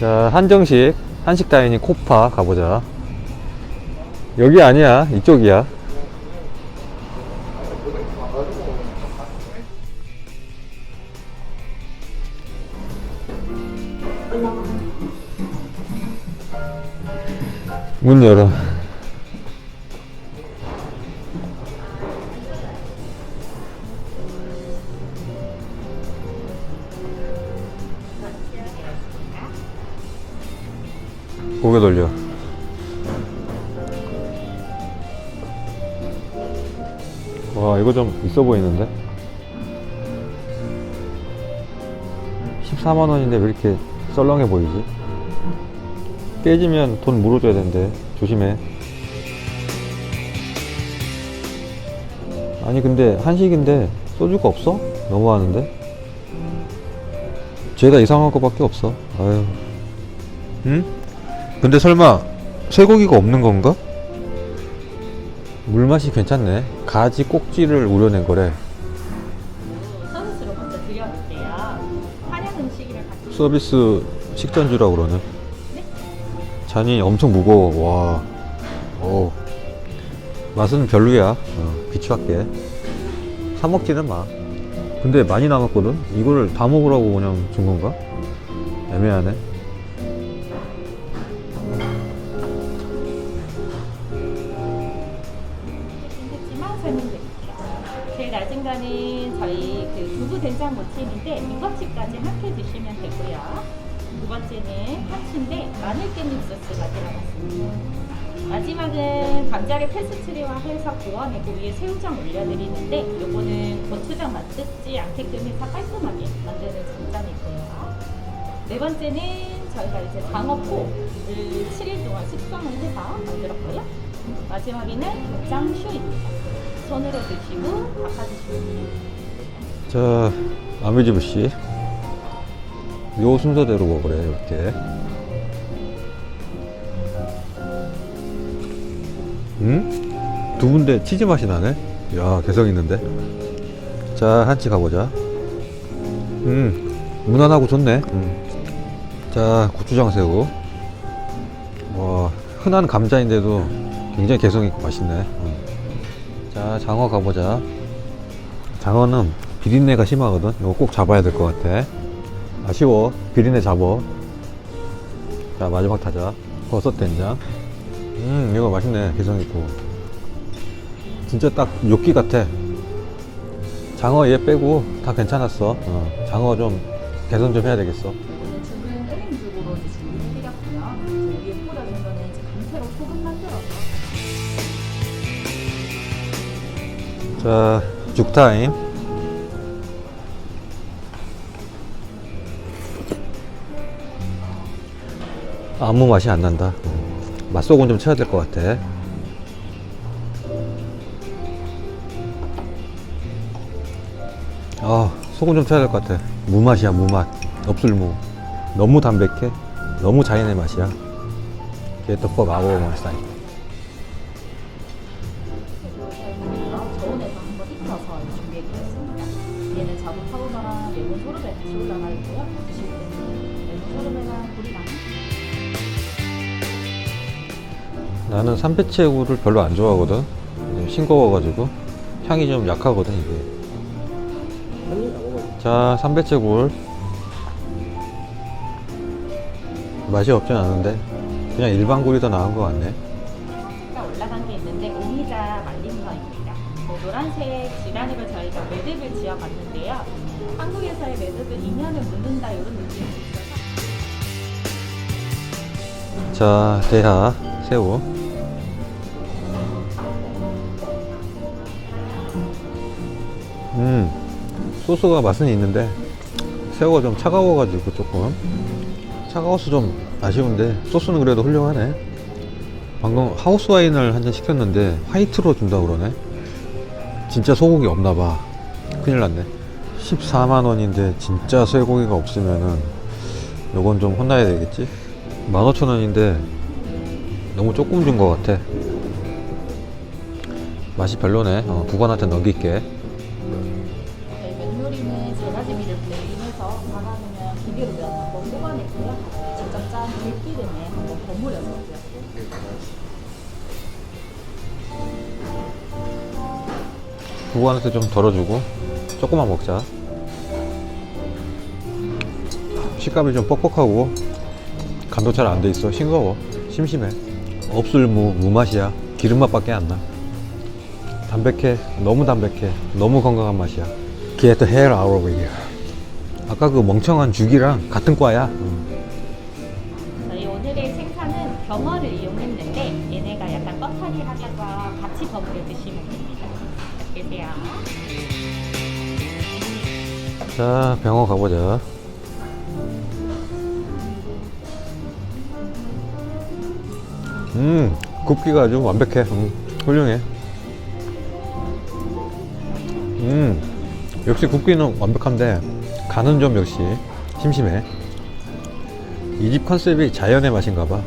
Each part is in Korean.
자, 한정식, 한식 다이닝 코파 가보자. 여기 아니야, 이쪽이야. 문 열어. 고개 돌려. 와, 이거 좀 있어 보이는데? 14만원인데 왜 이렇게 썰렁해 보이지? 깨지면 돈 물어줘야 되는데, 조심해. 아니, 근데 한식인데 소주가 없어? 너무하는데? 죄다 이상한 거밖에 없어. 아유. 응? 근데 설마 쇠고기가 없는 건가? 물맛이 괜찮네. 가지 꼭지를 우려낸 거래. 서비스로 먼저 드려볼게요. 한약 음식이랑 같이 서비스 식전주라고 그러네. 잔이 엄청 무거워. 와. 오. 맛은 별로야. 어, 비추할게. 사 먹지는 마. 근데 많이 남았거든? 이거를 다 먹으라고 그냥 준 건가? 애매하네. 거는 저희 그 두부 된장 무침인데 이것집까지 함께 드시면 되고요. 두 번째는 파치인데 마늘 깻잎 소스가 들어갔습니다. 마지막은 감자를 페스트리와 해서 구워내고 위에 새우장 올려드리는데 요거는 고추장 맛듣지 않게끔 해서 깔끔하게 만드는 장점이고요. 네 번째는 저희가 이제 장어포를 7일 동안 숙성을 해서 만들었고요. 마지막에는 고장 슈입니다. 손으로 드시고 돼요. 자, 아메지브 씨. 요 순서대로 먹으래, 이렇게. 응? 두부인데 치즈 맛이 나네? 야, 개성 있는데? 자, 한치 가보자. 음, 무난하고 좋네. 음. 자, 고추장 새우. 와, 흔한 감자인데도 굉장히 개성 있고 맛있네. 음. 자, 장어 가보자. 장어는 비린내가 심하거든. 이거 꼭 잡아야 될 것 같아. 아쉬워. 비린내 잡어. 자, 마지막 타자. 버섯 된장. 음, 이거 맛있네. 개성 있고. 진짜 딱 요끼 같아. 장어 얘 빼고 다 괜찮았어. 어, 장어 좀 개선 좀 해야 되겠어. 자, 죽타임. 아무 맛이 안 난다. 맛소금 좀 쳐야 될 것 같아. 아, 소금 좀 쳐야 될 것 같아. 무맛이야, 무맛. 없을무. 너무 담백해. 너무 자연의 맛이야. 이게 떡밥 아워 맛있다. 같이 올라가 있고요. 나는 삼배채구를 별로 안 좋아하거든. 좀 싱거워가지고 향이 좀 약하거든 이게. 자, 삼배채굴 맛이 없진 않은데 그냥 일반 굴이 더 나은 것 같네. 올라간 게 있는데 오미자 말린 거입니다. 뭐 노란색 지단으로 저희가 매듭을 지어봤는데요. 한국에서의 매듭은 2년을 묻는다 이런 느낌이 있어서 자, 대하 새우. 음, 소스가 맛은 있는데 새우가 좀 차가워가지고 조금 차가워서 좀 아쉬운데 소스는 그래도 훌륭하네. 방금 하우스 와인을 한 잔 시켰는데 화이트로 준다 그러네. 진짜 소고기 없나 봐. 큰일 났네. 14만 원인데 진짜 쇠고기가 없으면은 요건 좀 혼나야 되겠지? 15,000원인데 너무 조금 준 것 같아. 맛이 별로네. 어, 국원한테 넘길게. 부관한테 좀 덜어주고. 조금만 먹자. 식감이 좀 뻑뻑하고 간도 잘 안 돼 있어. 싱거워. 심심해. 없을 무, 무맛이야. 기름맛밖에 안 나. 담백해. 너무 담백해. 너무 건강한 맛이야. Get the hell out of here. 아까 그 멍청한 죽이랑 같은 과야. 저 자, 병원 가보자. 음, 굽기가 아주 완벽해. 음, 훌륭해. 음, 역시 굽기는 완벽한데, 간은 좀 역시 심심해. 이 집 컨셉이 자연의 맛인가 봐.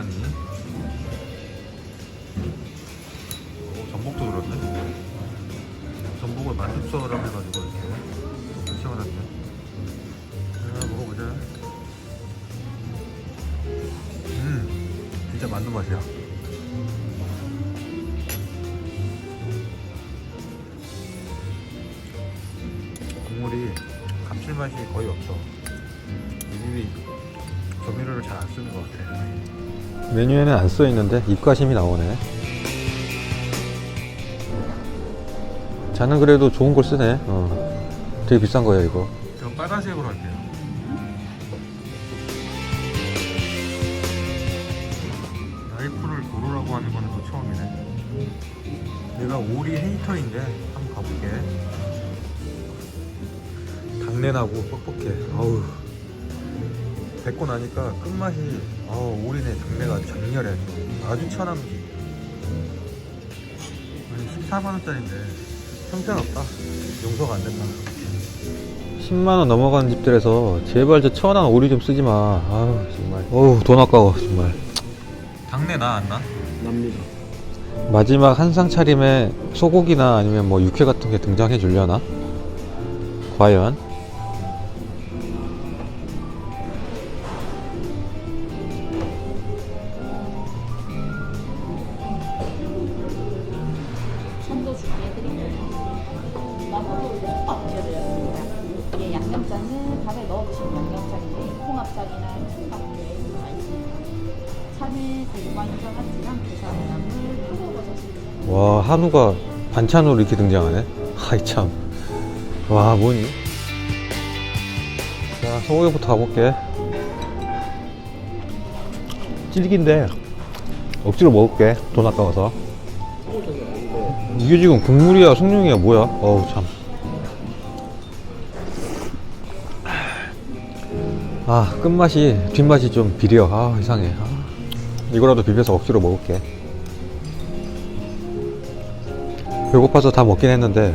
도가니. 오, 전복도 들었네. 전복을 만두처럼 해가지고 이렇게 채워놨네. 자, 먹어보자. 음, 진짜 만두 맛이야. 국물이 감칠맛이 거의 없어. 이 집이 조미료를 잘 안 쓰는 것 같아. 메뉴에는 안 써 있는데 입가심이 나오네. 자는 그래도 좋은 걸 쓰네. 어. 되게 비싼 거야 이거. 그럼 빨간색으로 할게요. 라이프를 고르라고 하는 거는 또 처음이네. 내가 오리 헤이터인데 한번 가볼게. 당내 나고 뻑뻑해. 아우. 뱉고 나니까 끝맛이 어 오리네 당내가 장렬해 아주 천한 아니 14만원짜리인데 형편없다 용서가 안 된다 10만원 넘어가는 집들에서 제발 저 천한 오리 좀 쓰지마 아우 정말 어우 돈 아까워 정말 당내 나 안 나? 납니다. 마지막 한상 차림에 소고기나 아니면 뭐 육회 같은 게 등장해 주려나? 과연? 1층밖에 들어가 있습니다. 참외, 썰었지만 부산나물, 와 한우가 반찬으로 이렇게 등장하네. 하이 참. 와 뭐니? 자 소고기부터 가볼게. 질긴데 억지로 먹을게 돈 아까워서. 이게 지금 국물이야, 숭늉이야 뭐야? 어우 참. 아, 끝맛이, 뒷맛이 좀 비려. 아, 이상해. 아, 이거라도 비벼서 억지로 먹을게. 배고파서 다 먹긴 했는데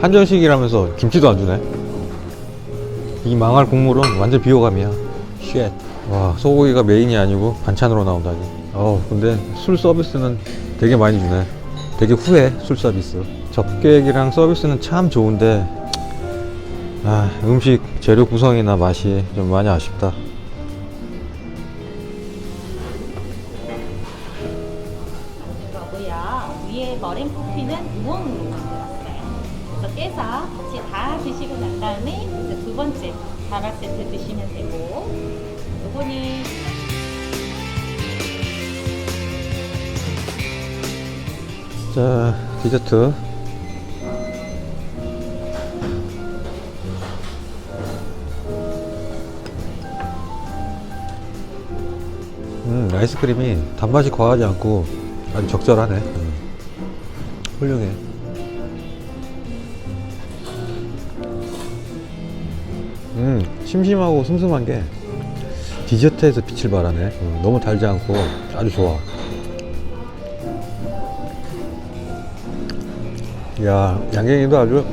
한정식이라면서 김치도 안 주네 이 망할 국물은 완전 비호감이야 쉣. 와 소고기가 메인이 아니고 반찬으로 나온다니 어 근데 술 서비스는 되게 많이 주네 되게 후해 술 서비스 접객이랑 서비스는 참 좋은데 아 음식 재료 구성이나 맛이 좀 많이 아쉽다 거고요. 위에 머랭 쿠키는 우엉으로 만들었어요. 그래서 깨서 같이 다 드시고 난 다음에 이제 두 번째 다락 세트 드시면 되고 요거는 자 디저트 음 아이스크림이 단맛이 과하지 않고 아주 적절하네 음. 훌륭해 음 심심하고 슴슴한 게 디저트에서 빛을 발하네 음, 너무 달지 않고 아주 좋아 야 양갱이도 아주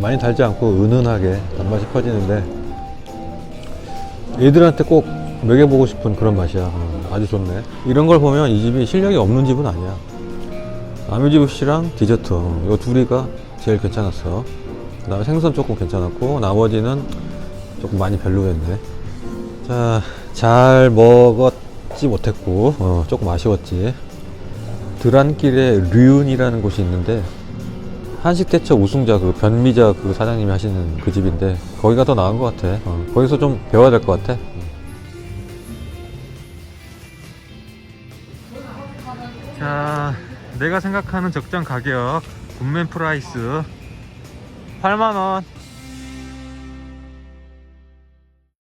많이 달지 않고 은은하게 단맛이 퍼지는데 애들한테 꼭 먹여보고 싶은 그런 맛이야 어. 아주 좋네. 이런 걸 보면 이 집이 실력이 없는 집은 아니야. 아뮤지부시랑 디저트 이 둘이가 제일 괜찮았어. 그다음에 생선 조금 괜찮았고 나머지는 조금 많이 별로였네. 자, 잘 먹었지 못했고 어, 조금 아쉬웠지. 드란길에 류은이라는 곳이 있는데 한식 대처 우승자 그 변미자 그 사장님이 하시는 그 집인데 거기가 더 나은 것 같아. 어, 거기서 좀 배워야 될 것 같아. 내가 생각하는 적정 가격 군맨 프라이스 8만 원.